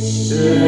Sure.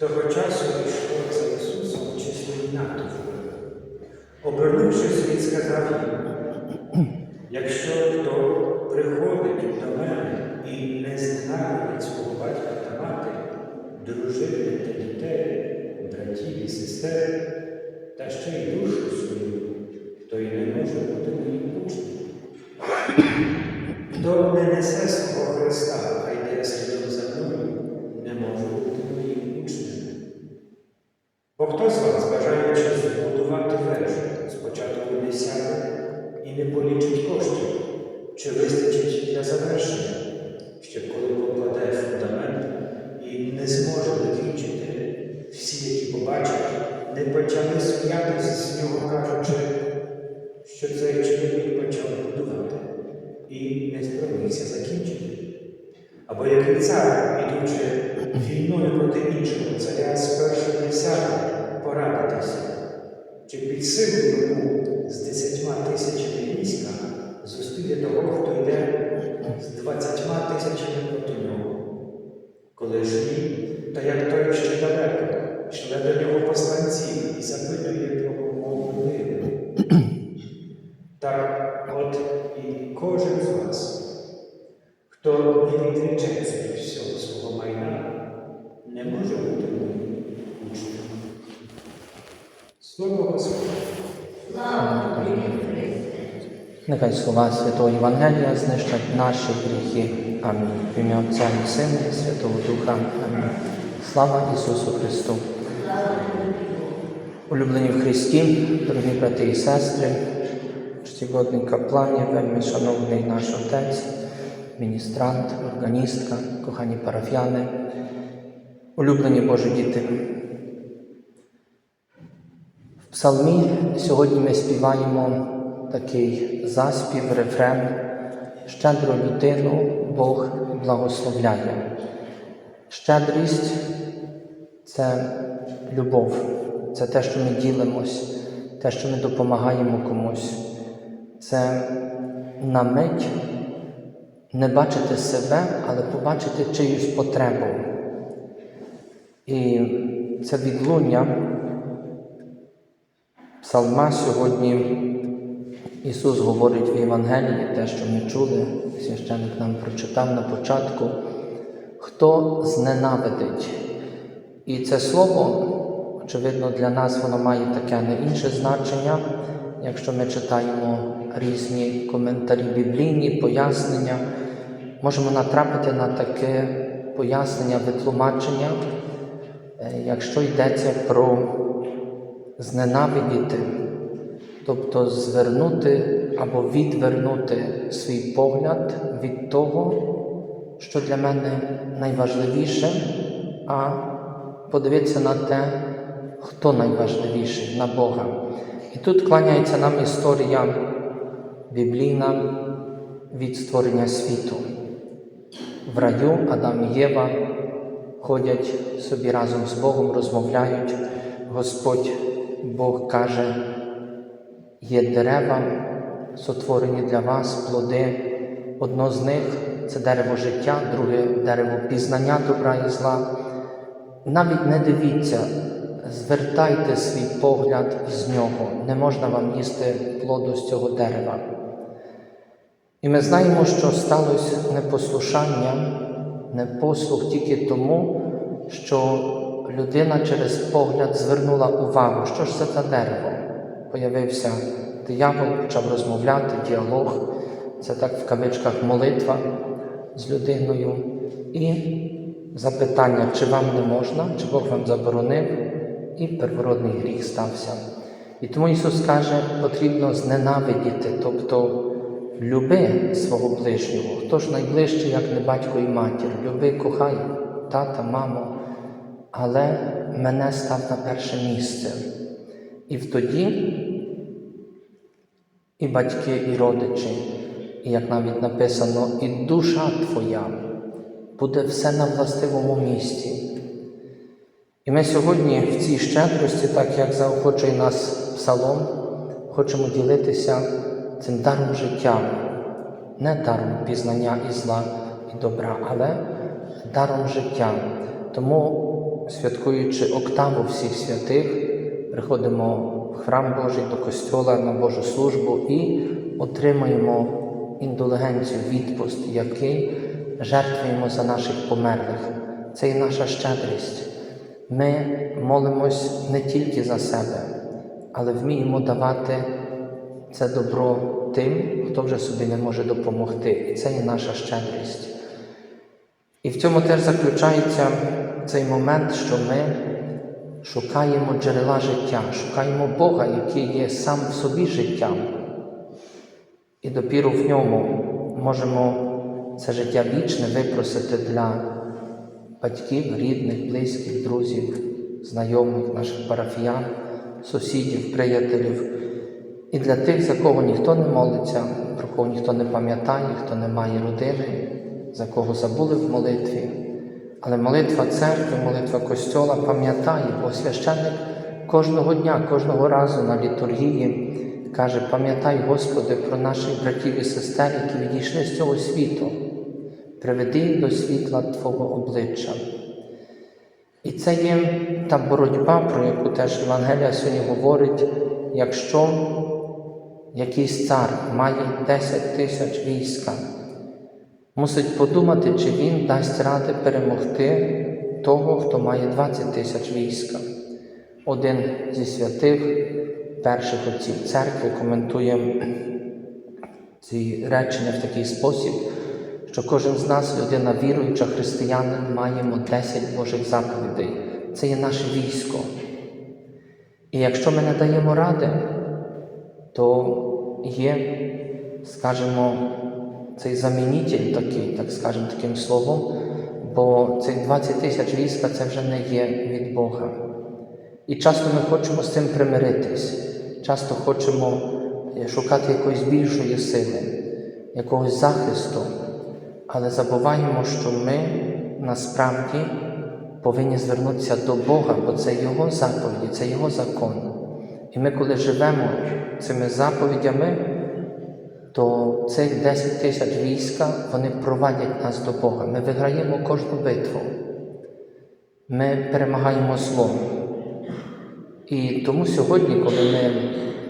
Того часу йшло за Ісусом численні натовпи. Обернувшись, він сказав їм, якщо хто приходить до мене і не знає свого батька та мати, дружини та дітей, братів і сестер, та ще й душу свою, то й не може бути моїм учнем. Хто не несе свого Христа, а йде слідом за мною, не може бути моїм учнем. Бо хто з вас, бажаючи збудувати вежу, спочатку не сяде і не полічить коштів, чи вистачить для завершення, щоб коли покладе фундамент і не зможе закінчити, всі, які побачать, не почали сміятися з нього, кажучи, що цей чоловік почав будувати і не спромігся закінчити. Або як цар, ідучи війною проти іншого царя, спершу не сяде порадитися, чи під силу з десятьма тисячами війська зустріти того, хто йде з двадцятьма тисячами проти нього. Коли ж ні, та як той ще далеко, шле до нього посланців і запитує про умову миру. Так от і кожен з вас, хто не відречеться від всього свого майна, не може бути моїм учнем. Слово Господа. Нехай слова Святого Євангелія знищать наші гріхи. Амінь. В ім'я Отця і Сина і Святого Духа. Амінь. Слава Ісусу Христу. Улюблені в Христі, дорогі брати і сестри, чтігодний каплані, вельми шановний наш Отець, міністрант, органістка, кохані парафіяни, улюблені Божі діти. В псалмі сьогодні ми співаємо такий заспів, рефрен. Щедру людину Бог благословляє. Щедрість це любов, це те, що ми ділимось, те, що ми допомагаємо комусь. Це на мить не бачити себе, але побачити чиюсь потребу. І це відлуння псалма сьогодні Ісус говорить в Євангелії, те, що ми чули, священник нам прочитав на початку, хто зненавидить. І це слово, очевидно, для нас воно має таке не інше значення, якщо ми читаємо різні коментарі біблійні, пояснення, можемо натрапити на таке пояснення, витлумачення, е, якщо йдеться про зненавидіти, тобто звернути або відвернути свій погляд від того, що для мене найважливіше, а подивитися на те, хто найважливіший на Бога. І тут кланяється нам історія біблійна від створення світу. В раю Адам і Єва ходять собі разом з Богом, розмовляють. Господь Бог каже, є дерева, сотворені для вас, плоди. Одно з них це дерево життя, друге дерево пізнання добра і зла. навіть не дивіться, звертайте свій погляд з нього. Не можна вам їсти плоду з цього дерева. І ми знаємо, що сталося непослушання, непослух тільки тому, що людина через погляд звернула увагу, що ж це за дерево. Появився диявол, почав розмовляти, діалог, це так в кавичках молитва з людиною. І запитання, чи вам не можна, чи Бог вам заборонив, і первородний гріх стався. І тому Ісус каже, потрібно зненавидіти, тобто люби свого ближнього. Хто ж найближчий, як не батько і матір? Люби, кохай тата, маму, але мене став на перше місце. І тоді і батьки, і родичі, і як навіть написано, і душа твоя буде все на властивому місці. І ми сьогодні в цій щедрості, так як заохочує нас псалом, хочемо ділитися цим даром життя, не даром пізнання і зла і добра, але даром життя. Тому, святкуючи октаву всіх святих, приходимо в храм Божий до костьола на Божу службу і отримуємо індулгенцію, відпуст, який жертвуємо за наших померлих. Це і наша щедрість. Ми молимось не тільки за себе, але вміємо давати це добро тим, хто вже собі не може допомогти. І це є наша щедрість. І в цьому теж заключається цей момент, що ми шукаємо джерела життя, шукаємо Бога, який є сам в собі життям. І допіру в ньому можемо це життя вічне випросити для батьків, рідних, близьких, друзів, знайомих, наших парафіян, сусідів, приятелів. І для тих, за кого ніхто не молиться, про кого ніхто не пам'ятає, хто не має родини, за кого забули в молитві. Але молитва церкви, молитва Костьола пам'ятає, бо священник кожного дня, кожного разу на літургії каже: пам'ятай, Господи, про наших братів і сестер, які відійшли з цього світу, приведи їх до світла Твого обличчя. І це є та боротьба, про яку теж Євангелія сьогодні говорить, якщо якийсь цар має 10 тисяч війська, мусить подумати, чи він дасть ради перемогти того, хто має 20 тисяч війська. Один зі святих перших отців церкви коментує ці речення в такий спосіб, що кожен з нас, людина віруюча, християнин, маємо 10 Божих заповідей. Це є наше військо. І якщо ми не даємо ради, то є, скажімо, цей замінитель такий, так скажемо таким словом, бо цих 20 тисяч війська це вже не є від Бога. І часто ми хочемо з цим примиритись, часто хочемо шукати якоїсь більшої сили, якогось захисту, але забуваємо, що ми насправді повинні звернутися до Бога, бо це Його заповіді, це Його закон. І ми, коли живемо цими заповідями, то цих 10 тисяч війська вони провадять нас до Бога. Ми виграємо кожну битву. Ми перемагаємо зло. І тому сьогодні, коли ми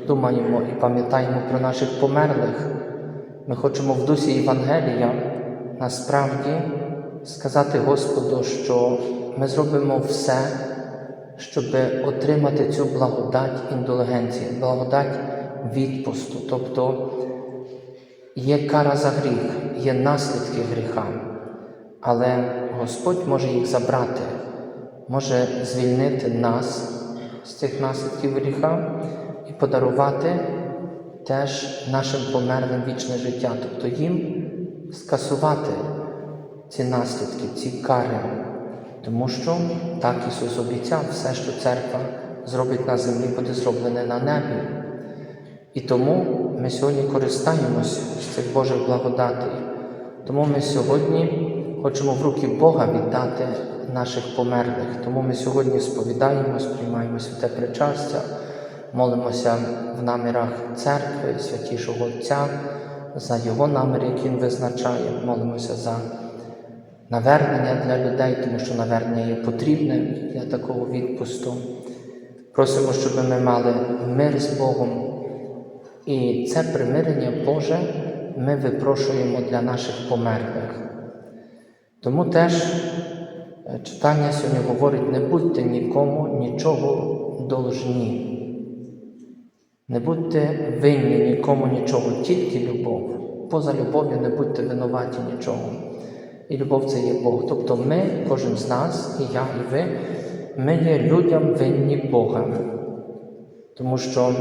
думаємо і пам'ятаємо про наших померлих, ми хочемо в дусі Євангелія насправді сказати Господу, що ми зробимо все, щоб отримати цю благодать індулгенції, благодать відпусту. Тобто є кара за гріх, є наслідки гріха, але Господь може їх забрати, може звільнити нас з цих наслідків гріха і подарувати теж нашим померлим вічне життя, тобто їм скасувати ці наслідки, ці кари. Тому що так Ісус обіцяв, все, що церква зробить на землі, буде зроблене на небі. І тому ми сьогодні користаємося з цих Божих благодатей. Тому ми сьогодні хочемо в руки Бога віддати наших померлих. Тому ми сьогодні сповідаємось, приймаємо святе причастя, молимося в намірах церкви, святішого Отця, за Його намір, які Він визначає, молимося за навернення для людей, тому що навернення є потрібне для такого відпусту. Просимо, щоб ми мали мир з Богом. І це примирення Боже ми випрошуємо для наших померлих. Тому теж е, читання сьогодні говорить: не будьте нікому нічого должні. Не будьте винні нікому нічого, тільки любов. Поза любов'ю не будьте винуваті нічого. І любов це є Бог. Тобто ми, кожен з нас, і я, і ви, ми є людям винні Бога. Тому що,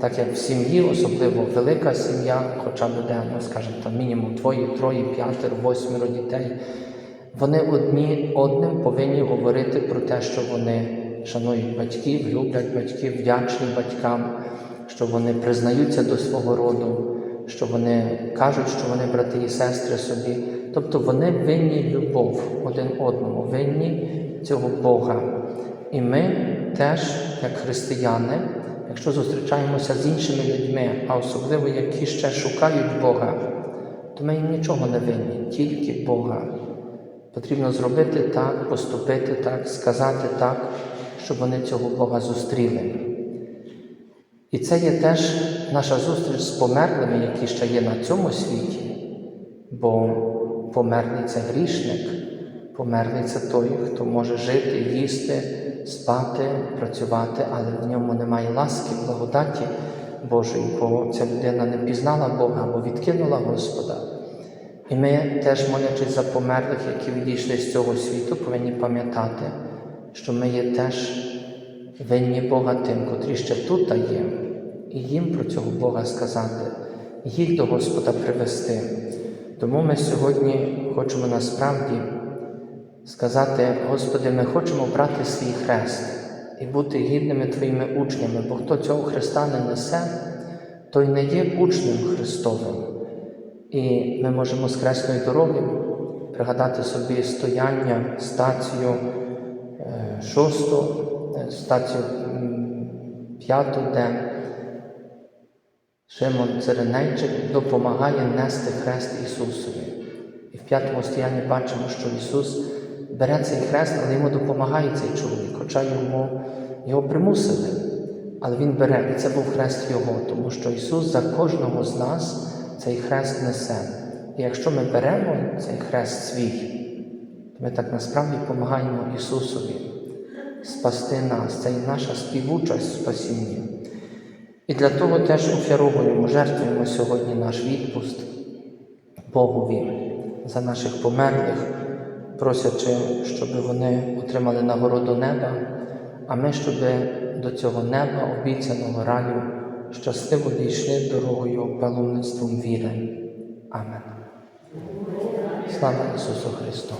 так як в сім'ї, особливо велика сім'я, хоча буде, ну, скажімо, там мінімум двоє, троє, п'ятеро, восьмеро дітей, вони одні одним повинні говорити про те, що вони шанують батьків, люблять батьків, вдячні батькам, що вони признаються до свого роду, що вони кажуть, що вони брати і сестри собі. Тобто вони винні любов один одному, винні цього Бога. І ми теж, як християни, якщо зустрічаємося з іншими людьми, а особливо які ще шукають Бога, то ми їм нічого не винні, тільки Бога. Потрібно зробити так, поступити так, сказати так, щоб вони цього Бога зустріли. І це є теж наша зустріч з померлими, які ще є на цьому світі, бо померлий це грішник, померлий це той, хто може жити, їсти, спати, працювати, але в ньому немає ласки, благодаті Божої, бо ця людина не пізнала Бога або відкинула Господа. І ми теж, молячись за померлих, які відійшли з цього світу, повинні пам'ятати, що ми є теж винні Бога тим, котрі ще тут є, і їм про цього Бога сказати, їх до Господа привести. Тому ми сьогодні хочемо насправді сказати, Господи, ми хочемо брати свій хрест і бути гідними Твоїми учнями, бо хто цього хреста не несе, той не є учнем Христовим. І ми можемо з хресної дороги пригадати собі стояння, стацію е, шосту, е, стацію п'яту, де Шимон Церенейчик допомагає нести хрест Ісусові. І в п'ятому стоянні бачимо, що Ісус бере цей хрест, але йому допомагає цей чоловік, хоча йому, його примусили. Але Він бере, і це був хрест Його, тому що Ісус за кожного з нас цей хрест несе. І якщо ми беремо цей хрест свій, то ми так насправді допомагаємо Ісусові спасти нас. Це і наша співучасть в спасінні. І для того теж офяровуємо, жертвуємо сьогодні наш відпуст Богові за наших померлих, просячи, щоб вони отримали нагороду неба, а ми, щоб до цього неба, обіцяного раю, щасливо дійшли дорогою паломництвом віри. Амен. Слава Ісусу Христу!